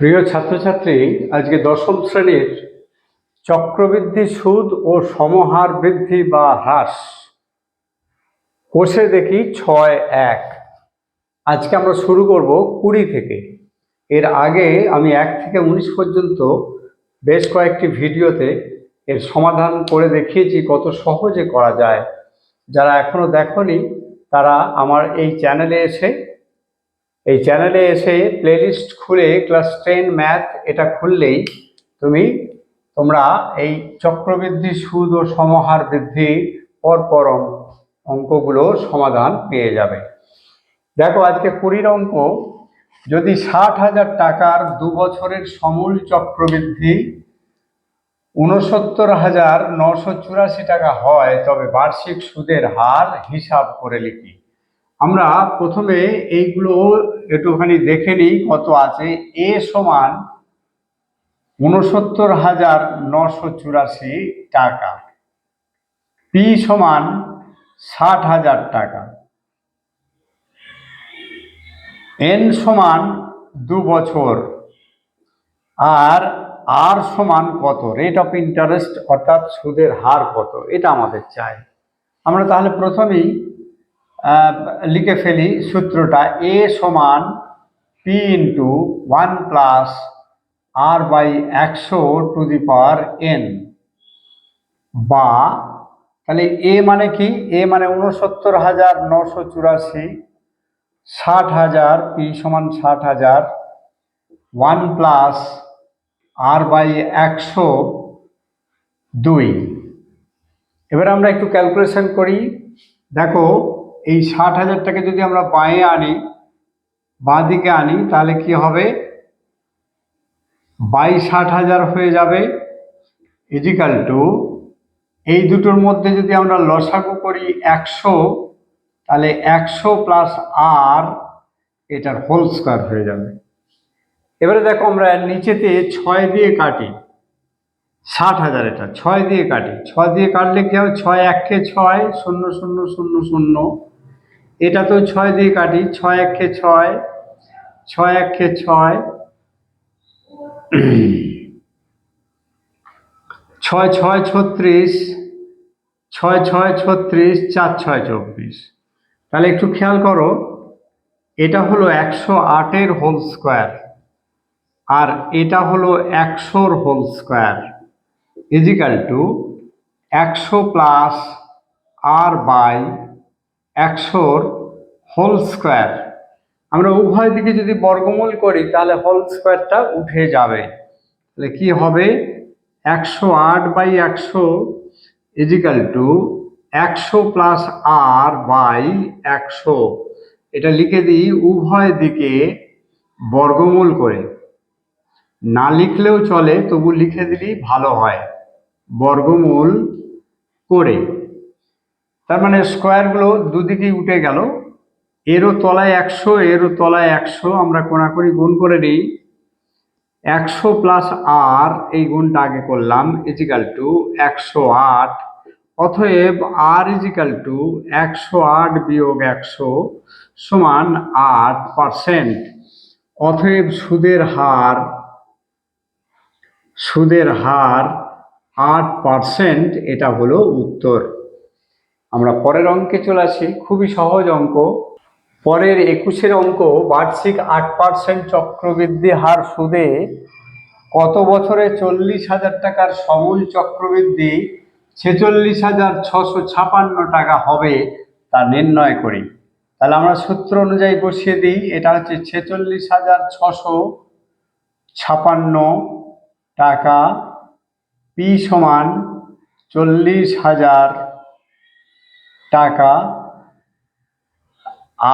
প্রিয় ছাত্রছাত্রী, আজকে দশম শ্রেণির চক্রবৃদ্ধি সুদ ও সমহার বৃদ্ধি বা হ্রাস কোষে দেখি ছয় এক। আজকে আমরা শুরু করব কুড়ি থেকে। এর আগে আমি এক থেকে উনিশ পর্যন্ত বেশ কয়েকটি ভিডিওতে এর সমাধান করে দেখিয়েছি কত সহজে করা যায়। যারা এখনও দেখনি, তারা আমার এই চ্যানেলে এসে এই চ্যানেলে এসে প্লেলিস্ট খুলে ক্লাস টেন ম্যাথ এটা খুললেই তুমি, তোমরা এই চক্রবৃদ্ধি সুদ ও সমহার বৃদ্ধি পরপর অঙ্ক- অঙ্কগুলো সমাধান পেয়ে যাবে। দেখো আজকে কুড়ির অঙ্ক, যদি ষাট হাজার টাকার দু বছরের সমূল চক্রবৃদ্ধি উনসত্তর হাজার নশো চুরাশি টাকা হয়, তবে বার্ষিক সুদের হার হিসাব করে লিখি। আমরা প্রথমে এইগুলো একটুখানি দেখে নিই কত আছে। এ সমান উনসত্তর হাজার নশো চুরাশি টাকা। পি সমান ষাট হাজার টাকা। এন সমান দু বছর। আর আর সমান কত? রেট অফ ইন্টারেস্ট অর্থাৎ সুদের হার কত? এটা আমাদের চাই। আমরা তাহলে প্রথমেই লিখে ফেলি সূত্রটা এ সমান P into one plus R by একশো টু দি পাওয়ার এন বা, তাহলে এ মানে কি? এ মানে উনসত্তর হাজার নশো চুরাশি, ষাট হাজার পি সমান ষাট হাজার ওয়ান প্লাস আর বাই একশো দুই। এবার আমরা একটু ক্যালকুলেশন করি। দেখো এই ষাট হাজারটাকে যদি আমরা বাঁয়ে আনি বাঁ দিকে আনি, তাহলে কি হবে? বাই ষাট হাজার হয়ে যাবে। ইজিক্যাল টু এই দুটোর মধ্যে যদি আমরা লসাগু করি একশো, তাহলে একশো প্লাস আর এটার হোল স্কোয়ার হয়ে যাবে। এবারে দেখো আমরা নিচেতে ছয় দিয়ে কাটি। ষাট হাজার এটা, ছয় দিয়ে কাটি। ছয় দিয়ে কাটলে কি হবে? ছয়, একে ছয়, শূন্য শূন্য শূন্য শূন্য। এটা তো ছয় দিয়ে কাটি, ছয় একে ছয় ছয় একে ছয় ছয় ছয় ছত্রিশ, ছয় ছয় ছত্রিশ, চার ছয় চব্বিশ। তাহলে একটু খেয়াল করো, এটা হলো একশো আটের হোল স্কোয়ার, আর এটা হলো একশোর হোল স্কোয়ার। ইজিক্যাল টু একশো প্লাস আর বাই একশোর হোল স্কোয়ার আমরা উভয় দিকে যদি বর্গমূল করি, তাহলে হোল স্কোয়ারটা উঠে যাবে। তাহলে কি হবে? একশো আট বাই একশো ইজিক্যাল টু একশো প্লাস আর বাই একশো। এটা লিখে দিই উভয় দিকে বর্গমূল করে। না লিখলেও চলে, তবু লিখে দিলেই ভালো হয়। বর্গমূল করে। তার মানে স্কোয়ারগুলো দুদিকেই উঠে গেল। এরও তলায় একশো, এরও তলায় একশো, আমরা কোনাকুনি গুণ করে নিই। একশো প্লাস আর এই গুণটা আগে করলাম ইজিক্যাল টু একশো আট। অতএব আর ইজিক্যাল টু একশো আট বিয়োগ একশো সমান আট পারসেন্ট অতএব সুদের হার সুদের হার আট পার্সেন্ট এটা হলো উত্তর। আমরা পরের অঙ্কে চলে আসি। খুবই সহজ অঙ্ক। পরের একুশের অঙ্ক, বার্ষিক আট পার্সেন্ট চক্রবৃদ্ধি হার সুদে কত বছরে চল্লিশ হাজার টাকার সমূল চক্রবৃদ্ধি ছেচল্লিশ হাজার ছশো ছাপান্ন টাকা হবে তা নির্ণয় করি। তাহলে আমরা সূত্র অনুযায়ী বসিয়ে দিই। এটা হচ্ছে ছেচল্লিশ হাজার ছশো ছাপান্ন টাকা পি সমান চল্লিশ হাজার টাকা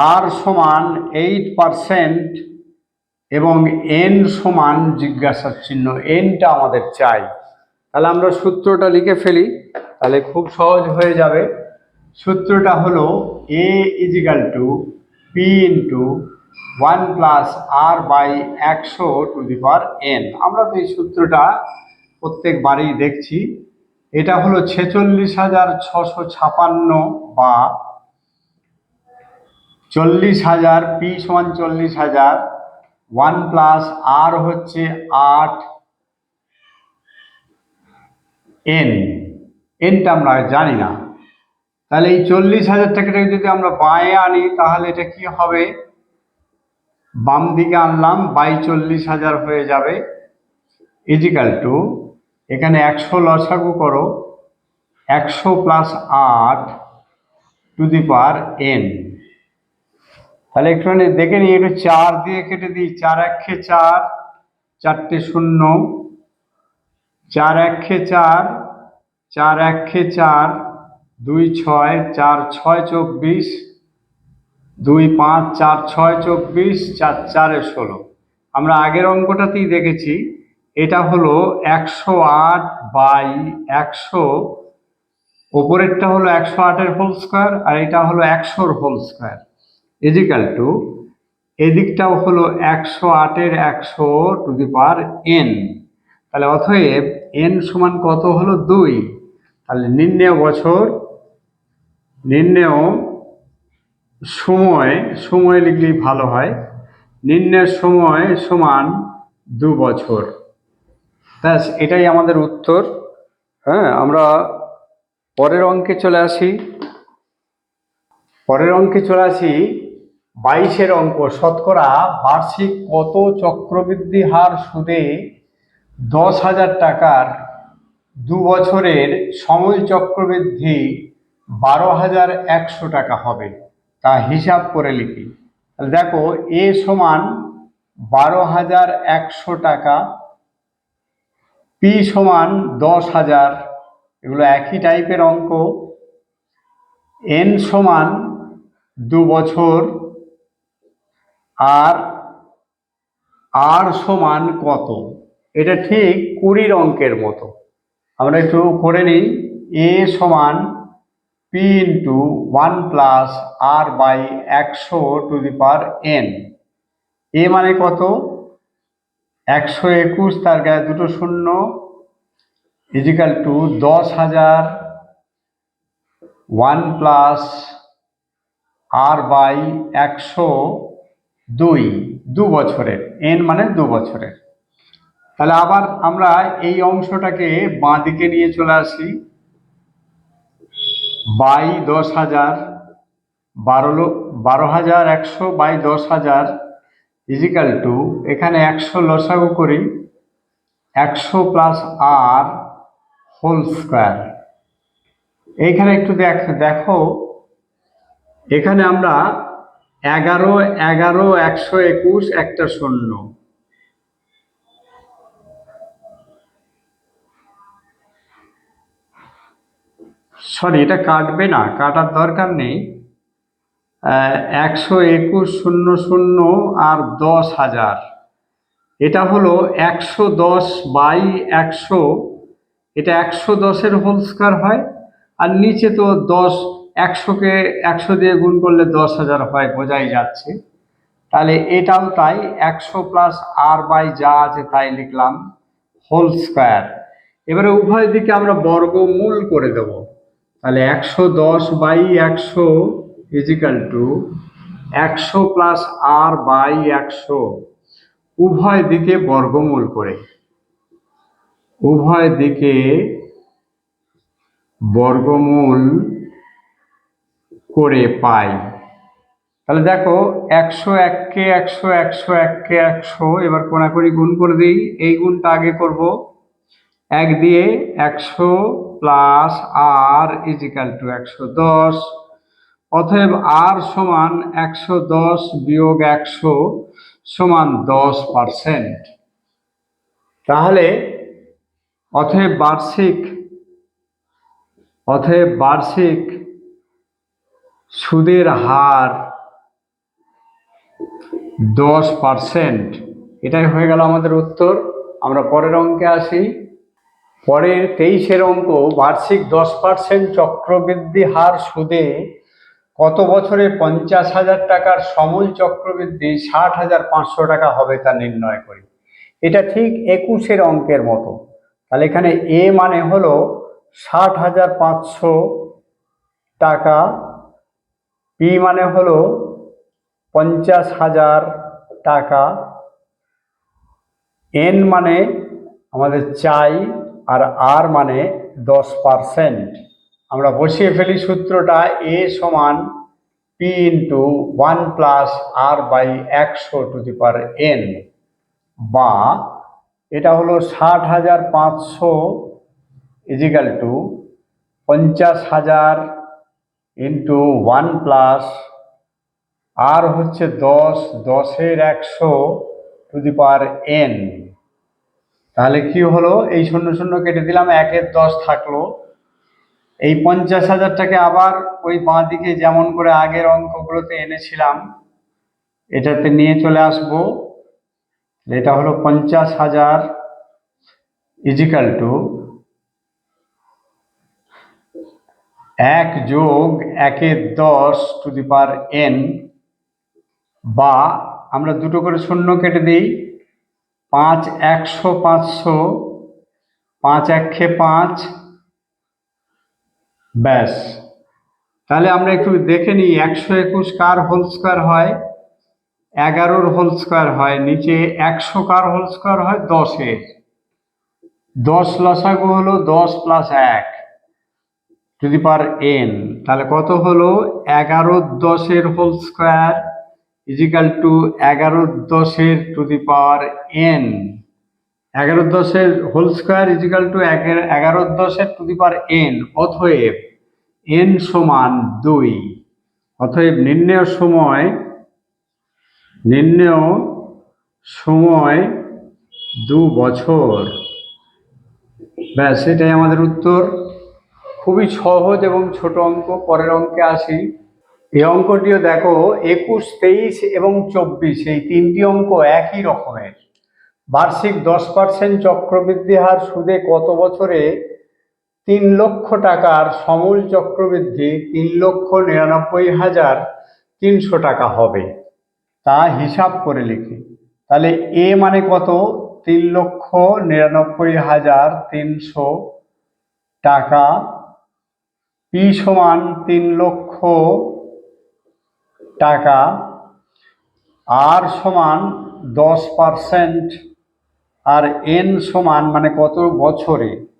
আর সমান এইট পারসেন্ট এবং এন সমান জিজ্ঞাসার চিহ্ন এনটা আমাদের চাই। তাহলে আমরা সূত্রটা লিখে ফেলি, তাহলে খুব সহজ হয়ে যাবে। সূত্রটা হলো A equal to P into one plus R by একশো টু দি পাওয়ার এন আমরা তো এই সূত্রটা প্রত্যেকবারই দেখছি। এটা হলো ছেচল্লিশ হাজার ছশো ছাপান্ন বা চল্লিশ হাজার পি সমান চল্লিশ হাজার। ওয়ান প্লাস আর হচ্ছে আট এন। এনটা আমরা জানি না। তাহলে এই চল্লিশ হাজার টাকাটাকে যদি আমরা বাঁয়ে আনি, তাহলে এটা কি হবে? বাম দিকে আনলাম, বাই চল্লিশ হাজার হয়ে যাবে। ইজিক্যাল টু এখানে একশো লসাগু করো, একশো প্লাস আট টু দি পার এন তাহলে একটুখানি দেখে নিই, একটু চার দিয়ে কেটে দিই, চার একে চার, চারটে শূন্য, চার একে চার চার একে চার, দুই ছয়, চার ছয় চব্বিশ, দুই পাঁচ, চার ছয় চব্বিশ, চার চারে ষোলো। আমরা আগের অঙ্কটাতেই দেখেছি এটা হলো একশো আট বাই একশো, ওপরেরটা হলো একশো আটের হোল স্কোয়ার আর এটা হলো একশোর whole square is equal to এদিকটাও হলো একশো আটের একশো টু দি পাওয়ার এন তাহলে অতএব এন সমান কত হলো দুই? তাহলে নির্ণেয় বছর, নির্ণেয় সময় সময় লিখলেই ভালো হয়। নির্ণয়ের সময় সমান দু বছর ব্যাস, এটাই আমাদের উত্তর। হ্যাঁ আমরা পরের অঙ্কে চলে আসি। পরের অঙ্কে চলে আসি। বাইশের অঙ্ক, শতকরা বার্ষিক কত চক্রবৃদ্ধি হার সুদে দশ হাজার টাকার দু বছরের সময় চক্রবৃদ্ধি বারো হাজার একশো টাকা হবে? তা হিসাব করে লিখি। দেখো, এ সমান বারো হাজার একশো টাকা পি সমান দশ হাজার, এগুলো একই টাইপের অঙ্ক। এন সমান দু বছর, আর আর সমান কত? এটা ঠিক কুড়ির অঙ্কের মতো। আমরা একটু করে নিই। এ সমান P into one plus R by একশো to the power N. A মানে কত? একশো একুশ, তার গায়ে দুটো শূন্য ইজিক্যাল টু দশ হাজার ওয়ান প্লাস আর বাই একশো দুই, দু বছরের এন মানে দু বছরের। তাহলে আবার আমরা এই অংশটাকে বাঁ দিকে নিয়ে চলে আসি। বাই দশ হাজার, বারো বারো হাজার একশো বাই দশ হাজার ইজিক্যাল টু এখানে একশো লসাগু করি, একশো প্লাস আর হোল স্কোয়ার এইখানে একটু দেখ, দেখো, এখানে আমরা এগারো এগারো, একশো একুশ, একটা শূন্য। সরি এটা কাটবে না, কাটার দরকার নেই। একশো একুশ শূন্য শূন্য আর দশ হাজার। এটা হলো একশো দশ বাই একশো। এটা একশো দশের হোল স্কোয়ার হয়, আর নিচে তো দশ, একশোকে একশো দিয়ে গুণ করলে দশ হাজার হয়, বোঝাই যাচ্ছে। তাহলে এটাও তাই, একশো প্লাস আর বাই যা আছে তাই লিখলাম হোল স্কোয়ার। এবারে উভয় দিকে আমরা বর্গমূল করে দেব। তাহলে একশো দশ বাই একশো ইজিক্যাল টু একশো প্লাস আর বাই একশো। উভয় দিকে বর্গমূল করে। উভয় দিকে বর্গমূল করে পাই। তাহলে দেখো, একশো এককে একশো একশো এককে একশো, এবার কোনাকুনি গুণ করে দিই, এই গুণটা আগে করব। এক দিয়ে একশো প্লাস আর ইজিক্যাল টু একশো দশ। অতএব আর সমান একশো দশ বিয়োগ একশো সমান দশ পার্সেন্ট। তাহলে অতএব বার্ষিক অতএব বার্ষিক সুদের হার দশ পার্সেন্ট। এটাই হয়ে গেল আমাদের উত্তর। আমরা পরের অঙ্কে আসি। পরের তেইশের অঙ্ক বার্ষিক দশ পার্সেন্ট চক্রবৃদ্ধি হার সুদে কত বছরে পঞ্চাশ হাজার টাকার সমূল চক্রবৃদ্ধি ষাট হাজার পাঁচশো টাকা হবে তা নির্ণয় করি। এটা ঠিক একুশের অঙ্কের মতো। তাহলে এখানে এ মানে হলো ষাট হাজার পাঁচশো টাকা পি মানে হলো পঞ্চাশ হাজার টাকা এন মানে আমাদের চাই আর আর মানে দশ পারসেন্ট। আমরা বসিয়ে ফেলি সূত্রটা এ সমান P into one plus R by একশো টু দি পার এন বা এটা হলো ষাট হাজার পাঁচশো ইজিক্যাল টু পঞ্চাশ হাজার ইন্টু ওয়ান প্লাস আর হচ্ছে দশ, দশের একশো টু দি পার এন তাহলে কি হলো? এই শূন্য শূন্য কেটে দিলাম, একের দশ থাকল। এই পঞ্চাশ হাজারটাকে আবার ওই বাঁ দিকে যেমন করে আগের অঙ্কগুলোতে এনেছিলাম, এটাতে নিয়ে চলে আসব। এটা হলো পঞ্চাশ হাজার ইজিক্যাল টু এক যোগ একের দশ টু দি পার এন বা আমরা দুটো করে শূন্য কেটে দিই, পাঁচ একশো, পাঁচশো, পাঁচ একে পাঁচ ব্যাস। তাহলে আমরা একটু দেখে নিই, একশো একুশ কার হোল স্কোয়ার হয়? এগারোর হোল স্কোয়ার হয়, নিচে একশো কার হোল স্কোয়ার হয়? দশের দশ লসাগু হলো দশ প্লাস এক, টু পার এন তাহলে কত হলো? এগারো দশের হোল স্কোয়ার ইজিক্যাল টু এগারো দশের টু দি পাওয়ার এন এগারো দশের হোল স্কোয়ার ইজিক্যাল টু এগারো দশের টু দি পাওয়ার এন অথয়েব এন সমান দুই। অতএব নির্ণয় সময় নির্ণয় সময় দু বছর। ব্যাস, এটাই আমাদের উত্তর। খুবই সহজ এবং ছোট অঙ্ক, পরের অঙ্কে আসি। এই অঙ্কটিও দেখো, একুশ, তেইশ এবং চব্বিশ, এই তিনটি অঙ্ক একই রকমের। বার্ষিক দশ পার্সেন্ট চক্রবৃদ্ধি হার সুদে কত বছরে তিন লক্ষ টাকার সমূল চক্রবৃদ্ধি তিন লক্ষ নিরানব্বই হাজার তিনশো টাকা হবে। তা হিসাব করে লিখি। তাহলে এ মানে কত? তিন লক্ষ নিরানব্বই হাজার তিনশো টাকা। পি সমান তিন লক্ষ টাকা। আর সমান দশ পারসেন্ট। আর এন সমান মানে কত? বছরে।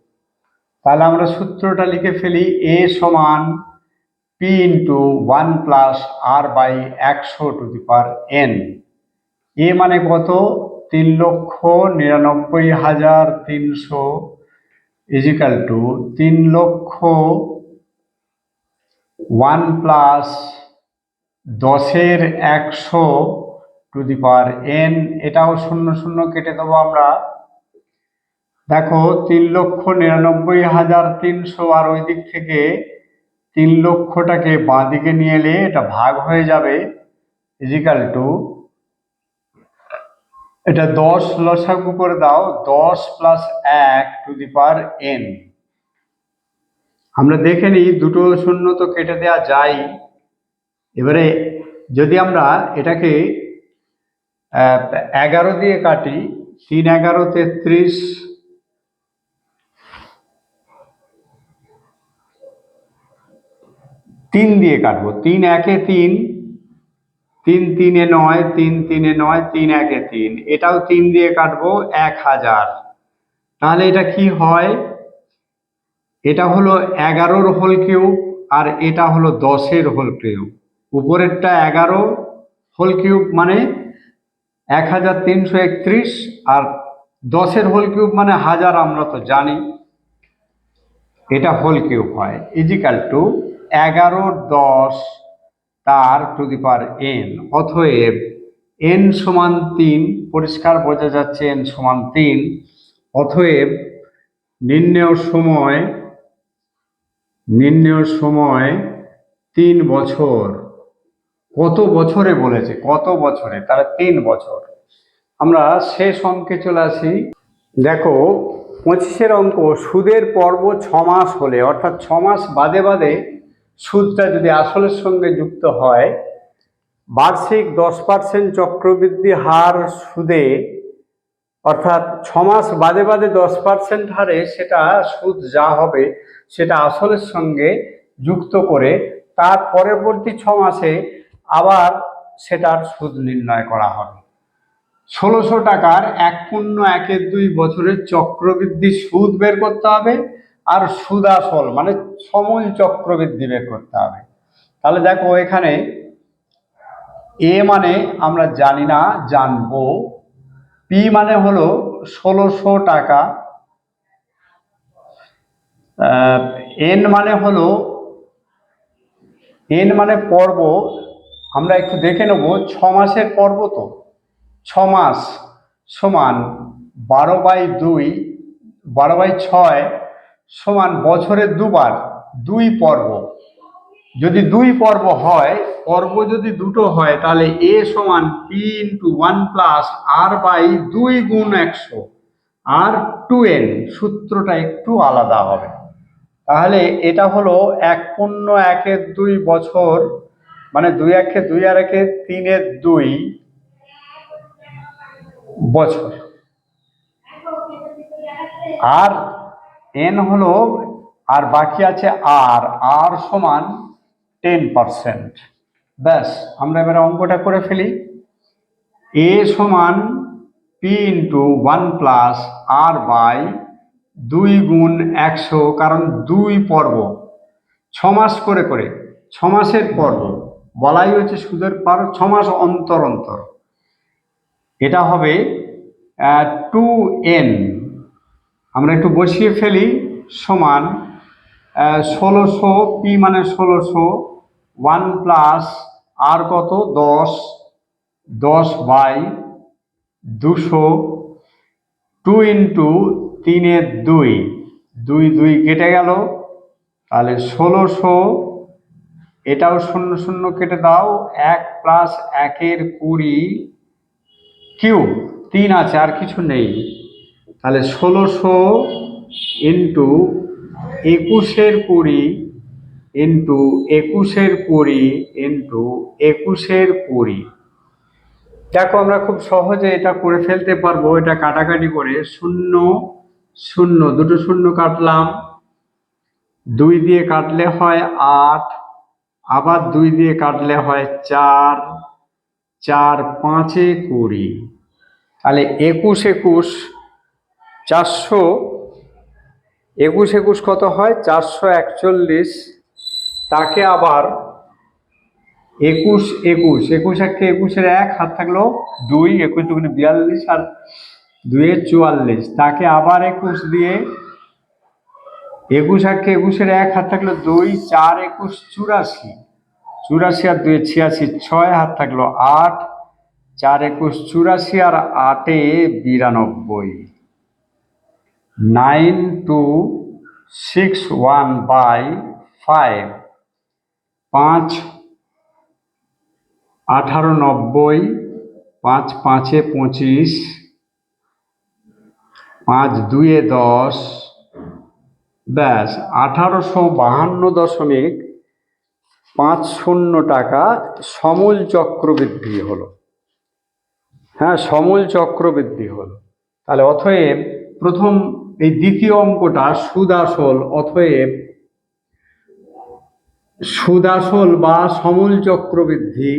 তাহলে আমরা সূত্রটা লিখে ফেলি এ সমান P into one plus R by একশো to the power N A মানে কত? তিন লক্ষ নিরানব্বই হাজার তিনশো ইজিক্যাল টু তিন লক্ষ ওয়ান প্লাস দশের একশো টু দি পাওয়ার এন এটাও শূন্য শূন্য কেটে দেবো আমরা। দেখো, তিন লক্ষ নিরানব্বই হাজার তিনশো আর ওই দিক থেকে তিন লক্ষটাকে বাঁ দিকে নিয়ে এলে এটা ভাগ হয়ে যাবে ইজিক্যাল টু এটা দশ লসাগু করে দাও, দশ প্লাস এক টু দি পার এন আমরা দেখে নিই, দুটো শূন্য তো কেটে দেওয়া যায়। এবারে যদি আমরা এটাকে এগারো দিয়ে কাটি, তিন এগারো তেত্রিশ তিন দিয়ে কাটবো। তিন একে তিন তিন তিনে নয়, তিন তিনে নয়, তিন একে তিন। এটাও তিন দিয়ে কাটবো, এক হাজার। তাহলে এটা কি হয়? এটা হলো এগারোর হোল কিউব আর এটা হলো দশের হোল কিউব। উপরেরটা এগারো, হোল কিউব মানে এক হাজার তিনশো একত্রিশ আর দশের হোল কিউব মানে হাজার, আমরা তো জানি। এটা হোল কিউব হয়, ইজিক্যাল টু এগারো দশ তার টু দি পার এন অথয়েব এন সমান তিন, পরিষ্কার বোঝা যাচ্ছে এন সমান তিন। অথয়েব নির্ণয় সময় নির্ণয় সময় তিন বছর। কত বছরে বলেছে? কত বছরে? তারা তিন বছর। আমরা শেষ অঙ্কে চলে আসি। দেখো, পঁচিশের অঙ্ক, সুদের পর্ব ছ মাস হলে, অর্থাৎ ছ মাস বাদে বাদে সুদটা যদি আসলের সঙ্গে যুক্ত হয়, বার্ষিক দশ পার্সেন্ট চক্রবৃদ্ধি হার সুদে, অর্থাৎ ছমাস বাদে বাদে দশ পার্সেন্ট হারে সেটা সুদ যা হবে সেটা আসলের সঙ্গে যুক্ত করে তার পরবর্তী ছ মাসে আবার সেটার সুদ নির্ণয় করা হবে। ষোলোশো টাকার এক পূর্ণ একের দুই বছরের চক্রবৃদ্ধি সুদ বের করতে হবে। আর সুদাসল মানে সমল চক্রবৃদ্ধি বের করতে হবে। তাহলে দেখো এখানে এ মানে আমরা জানি না, জানব। পি মানে হলো ষোলোশো টাকা। এন মানে হলো, এন মানে পর্ব। আমরা একটু দেখে নেব, ছ মাসের পর্ব তো। ছ মাস সমান বারো বাই দুই, বারো বাই ছয় সমান বছরের দুবার দুই পর্ব। যদি দুই পর্ব হয়, পর্ব যদি দুটো হয়, তাহলে এ সমান P into one plus R by দুই গুণ একশো। আর টু এন সূত্রটা একটু আলাদা হবে। তাহলে এটা হলো এক পূর্ণ একের দুই বছর মানে দুই একে দুই আর একে তিনের দুই বছর। আর এন হলো, আর বাকি আছে আর আর সমান টেন পারসেন্ট ব্যাস, আমরা এবারে অঙ্কটা করে ফেলি। এ সমান P into one plus R by দুই গুণ একশো, কারণ দুই পর্ব। ছ মাস করে করে, ছ মাসের পর্ব। বলাই হচ্ছে সুদের পার ছ মাস অন্তর অন্তর। এটা হবে টু এন আমরা একটু বসিয়ে ফেলি সমান ষোলোশো, পি মানে ষোলোশো, ওয়ান প্লাস আর কত? দশ দশ বাই দুশো, টু ইন্টু তিনের দুই দুই দুই কেটে গেল। তাহলে ষোলোশো, এটাও শূন্য শূন্য কেটে দাও, এক প্লাস একের কুড়ি কিউ তিন আছে, আর কিছু নেই। তাহলে ষোলোশো ইন্টু একুশের কুড়ি ইন্টু একুশের কুড়ি ইন্টু একুশের কুড়ি। দেখো, আমরা খুব সহজে এটা করে ফেলতে পারব, এটা কাটাকাটি করে। শূন্য শূন্য, দুটো শূন্য কাটলাম। দুই দিয়ে কাটলে হয় আট, আবার দুই দিয়ে কাটলে হয় চার চার পাঁচে কুড়ি। তাহলে একুশ একুশ চারশো একুশ একুশ কত হয়? চারশো একচল্লিশ। তাকে আবার একুশ একুশ। একুশ একটা একুশের এক, হাত থাকল দুই, একুশ দুগুণে বিয়াল্লিশ আর দুয়ে চুয়াল্লিশ। তাকে আবার একুশ দিয়ে একুশ একে একুশের এক, হাত থাকল দুই, চার একুশ চুরাশি। চুরাশি আর দুয়ে ছিয়াশি, ছয়, হাত থাকল আট, চার একুশ চুরাশি আর আটে বিরানব্বই। Nine two six one by five, পাঁচ আঠারো নব্বই, পাঁচ পাঁচে পঁচিশ, পাঁচ দুয়ে দশ, ব্যাস আঠারোশো বাহান্ন দশমিক পাঁচ শূন্য টাকা সমূল চক্রবৃদ্ধি হলো। হ্যাঁ সমূল চক্রবৃদ্ধি হলো। তাহলে অথয়েব প্রথম এই দ্বিতীয় অঙ্কটা সুদাসল অথয়েব সুদাসল বা সমূল চক্রবৃদ্ধি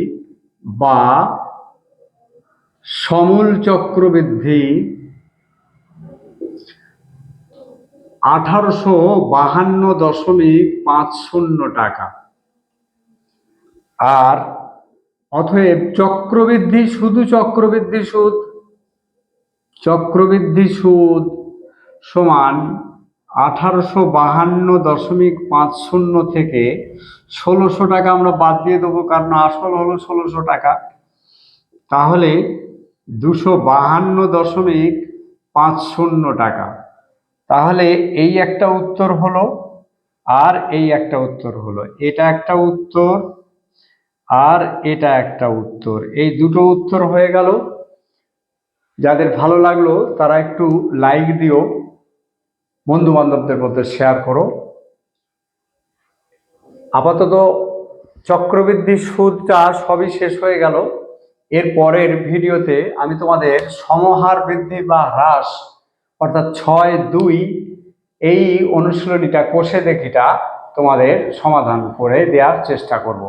বা সমূল চক্রবৃদ্ধি আঠারোশো বাহান্ন দশমিক পাঁচ শূন্য টাকা। আর অতএব চক্রবৃদ্ধি শুধু চক্রবৃদ্ধি সুদ? চক্রবৃদ্ধি সুদ সমান আঠারোশো বাহান্ন দশমিক পাঁচ শূন্য থেকে ষোলোশো টাকা আমরা বাদ দিয়ে দেবো, কারণ আসল হলো ষোলোশো টাকা। তাহলে দুশো বাহান্ন দশমিক পাঁচ শূন্য টাকা। তাহলে এই একটা উত্তর হলো আর এই একটা উত্তর হলো। এটা একটা উত্তর আর এটা একটা উত্তর। এই দুটো উত্তর হয়ে গেল। যাদের ভালো লাগল তারা একটু লাইক দিও। বন্ধু বান্ধবদের মধ্যে শেয়ার করো। আপাতত চক্রবৃদ্ধি সুদটা সবই শেষ হয়ে গেল। এর পরের ভিডিওতে আমি তোমাদের সমহার বৃদ্ধি বা হ্রাস, অর্থাৎ ছয়, দুই, এই অনুশীলনীটা কোষে দেখিটা তোমাদের সমাধান করে দেওয়ার চেষ্টা করব।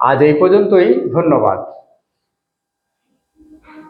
আজ এই পর্যন্তই, ধন্যবাদ।